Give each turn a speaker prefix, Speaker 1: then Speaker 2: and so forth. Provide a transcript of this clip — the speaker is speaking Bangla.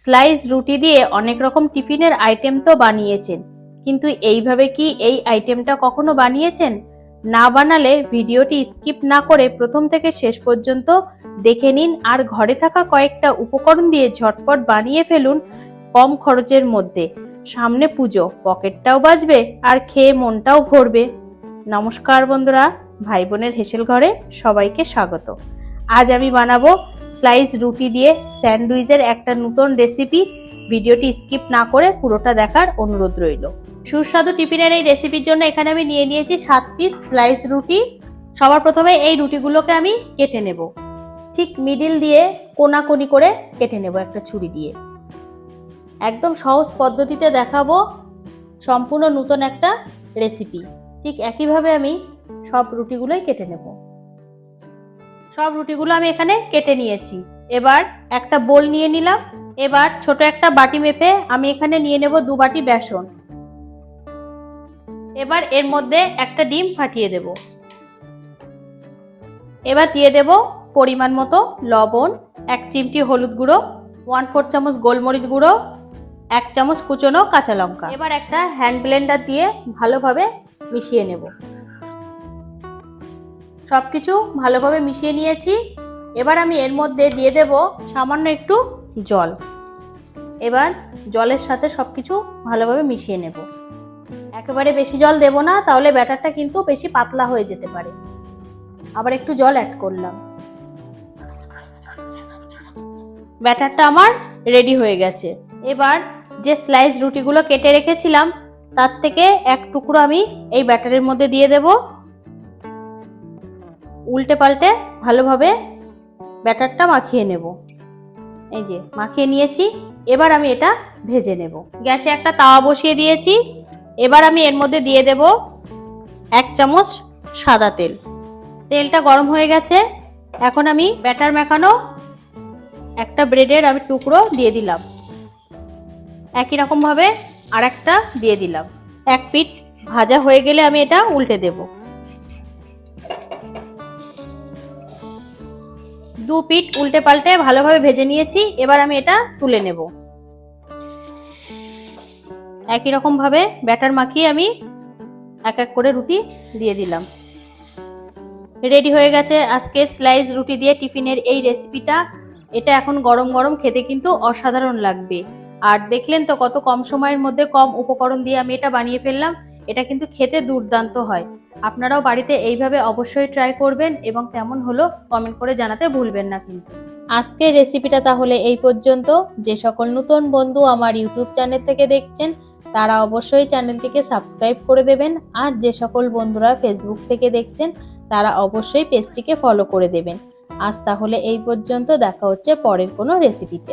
Speaker 1: স্লাইস রুটি দিয়ে অনেক রকম টিফিনের আইটেম তো বানিয়েছেন। কিন্তু এইভাবে কি এই আইটেমটা কখনো বানিয়েছেন? না বানালে ভিডিওটি স্কিপ না করে প্রথম থেকে শেষ পর্যন্ত দেখে নিন আর ঘরে থাকা কয়েকটা উপকরণ দিয়ে ঝটপট বানিয়ে ফেলুন কম খরচের মধ্যে। সামনে পুজো, পকেটটাও বাজবে আর খেয়ে মনটাও ভরবে। নমস্কার বন্ধুরা, ভাই বোনের হেসেল ঘরে সবাইকে স্বাগত। আজ আমি বানাবো স্লাইস রুটি দিয়ে স্যান্ডউইচের একটা নতুন রেসিপি ভিডিওটি স্কিপ না করে পুরোটা দেখার অনুরোধ রইল। সুস্বাদু টিফিনের এই রেসিপির জন্য এখানে আমি নিয়ে নিয়েছি সাত পিস স্লাইস রুটি। সবার প্রথমে এই রুটিগুলোকে আমি কেটে নেব। ঠিক মিডিল দিয়ে কোনাকুনি করে কেটে নেব একটা ছুরি দিয়ে। একদম সহজ পদ্ধতিতে দেখাবো সম্পূর্ণ নতুন একটা রেসিপি। ঠিক একইভাবে আমি সব রুটিগুলোই কেটে নেব। সব রুটিগুলো আমি এখানে কেটে নিয়েছি। এবার একটা বোল নিয়ে নিলাম। এবার ছোট একটা বাটি মেপে আমি এখানে নিয়ে নেব দু বাটি বেসন। এবার এর মধ্যে একটা ডিম ফাটিয়ে দেব। এবার দিয়ে দেব পরিমাণ মতো লবণ, এক চিমটি হলুদ গুঁড়ো ওয়ান ফোর চামচ গোলমরিচ গুঁড়ো, এক চামচ কুচনো কাঁচা লঙ্কা। এবার একটা হ্যান্ড ব্লেন্ডার দিয়ে ভালোভাবে মিশিয়ে নেব। সব কিছু ভালোভাবে মিশিয়ে নিয়েছি। এবার আমি এর মধ্যে দিয়ে দেব সামান্য একটু জল। এবার জলের সাথে সব কিছু ভালোভাবে মিশিয়ে নেব। একেবারে বেশি জল দেব না, তাহলে ব্যাটারটা কিন্তু বেশি পাতলা হয়ে যেতে পারে। আবার একটু জল অ্যাড করলাম। ব্যাটারটা আমার রেডি হয়ে গেছে। এবার যে স্লাইস রুটিগুলো কেটে রেখেছিলাম, তার থেকে এক টুকরো আমি এই ব্যাটারের মধ্যে দিয়ে দেব। উল্টে পাল্টে ভালোভাবে ব্যাটারটা মাখিয়ে নেব। এই যে, মাখিয়ে নিয়েছি। এবার আমি এটা ভেজে নেব। গ্যাসে একটা তাওয়া বসিয়ে দিয়েছি। এবার আমি এর মধ্যে দিয়ে দেব এক চামচ সাদা তেল। তেলটা গরম হয়ে গেছে। এখন আমি ব্যাটার মেখানো একটা ব্রেডের আমি টুকরো দিয়ে দিলাম। একই রকমভাবে আর একটা দিয়ে দিলাম। এক পিঠ ভাজা হয়ে গেলে আমি এটা উল্টে দেব। দু পিঠ উল্টে পাল্টে ভালোভাবে ভেজে নিয়েছি, এবার আমি এটা তুলে নেব। একই রকম ভাবে ব্যাটার মাখিয়ে আমি এক এক করে রুটি দিয়ে দিলাম। রেডি হয়ে গেছে আজকে স্লাইস রুটি দিয়ে টিফিনের এই রেসিপিটা। এটা এখন গরম গরম খেতে কিন্তু অসাধারণ লাগবে। আর দেখলেন তো কত কম সময়ের মধ্যে কম উপকরণ দিয়ে আমি এটা বানিয়ে ফেললাম, এটা কিন্তু খেতে দুর্দান্ত হয়। আপনারাও বাড়িতে এইভাবে অবশ্যই ট্রাই করবেন এবং কেমন হলো কমেন্ট করে জানাতে ভুলবেন না কিন্তু। আজকের রেসিপিটা তাহলে এই পর্যন্ত। যে সকল নতুন বন্ধু আমার ইউটিউব চ্যানেল থেকে দেখছেন, তারা অবশ্যই চ্যানেলটিকে সাবস্ক্রাইব করে দেবেন। আর যে সকল বন্ধুরা ফেসবুক থেকে দেখছেন, তারা অবশ্যই পেজটিকে ফলো করে দেবেন। আজ তাহলে এই পর্যন্ত। দেখা হচ্ছে পরের কোনো রেসিপিতে